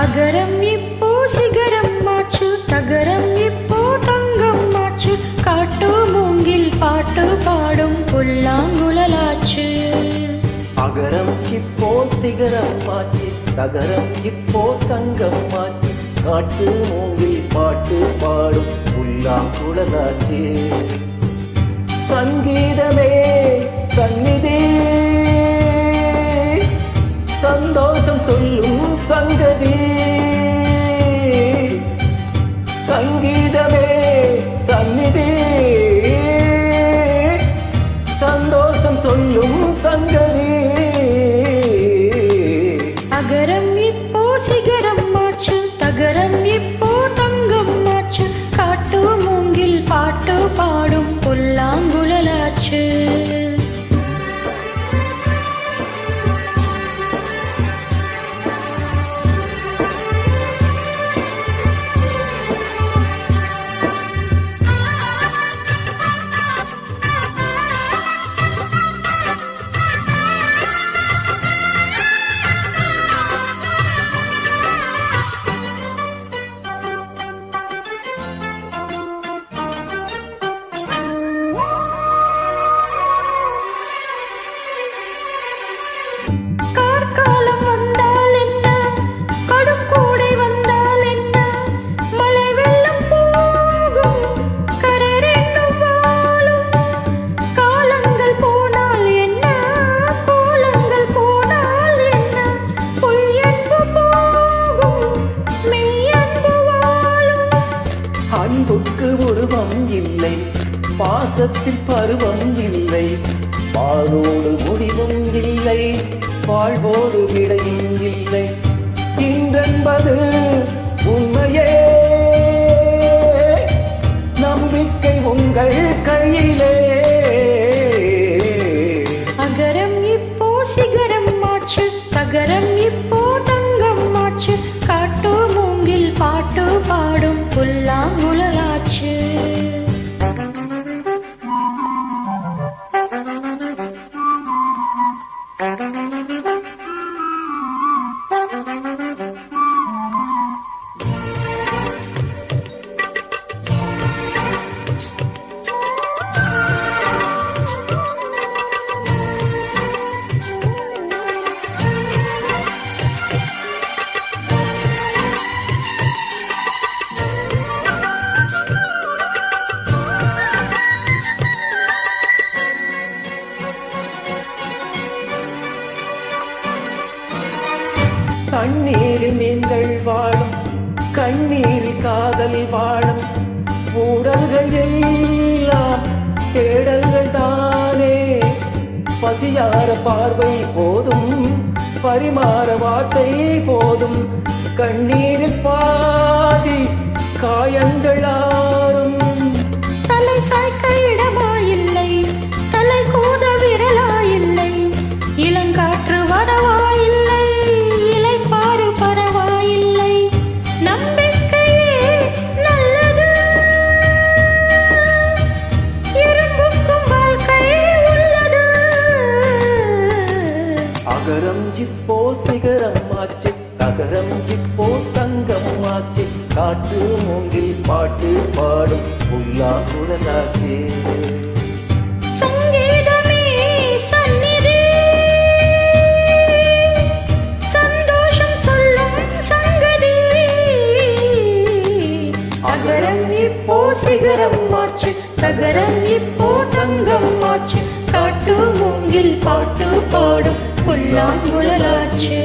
அகரம் இப்போ சிகரம் மாச்சு தகரம் இப்போ தங்கம் மாச்சு. காட்டு மூங்கில் பாட்டு பாடும் புல்லாங்குழலாச்சு. அகரம் இப்போ சிகரம் மாச்சு தகரம் இப்போ தங்கம் மாச்சு. காட்டு மூங்கில் பாட்டு பாடும் புல்லாங்குழலாச்சு. சங்கீதமே சந்நிதி. சிகரம் மாச்சு தகரம் உருவம் இல்லை பாசத்தில் பருவம் இல்லை பாலோடு முடிவும் இல்லை வாழ்வோடு விடையும் இல்லை இன்றென்பது உண்மையே. நம்பிக்கை உங்கள் கையிலே. அகரம் இப்போ சிகரம் மாச்சு தகரம் இப்போ தங்கம் மாச்சு காட்டு மூங்கில் பாட்டு பாடும் புல்லாங்குழலாச்சு கண்ணீரில் நீங்கள் வாழும் கண்ணீரில் காதல் வாழும். ஊடல்கள் எல்லாம் தேடல்கள் தானே. பசியார பார்வை போதும் பரிமாற வார்த்தை போதும். கண்ணீரில் பாதி காயங்கள் ஆறும். தலை சாய்க்கையிட ஜிப்போ சிகரம் ஆச்சு தகரம் ஜிப்போ தங்கம் ஆச்சு காட்டு மூங்கில் பாட்டு பாடும் புல்லா குரலாச்சே அகரம் இப்போ சிகரம் மாச்சு தகரம் இப்போ தங்கம் மாச்சு காட்டு மூங்கில் பாட்டு பாடும் புல்லாங்குழலாச்சு.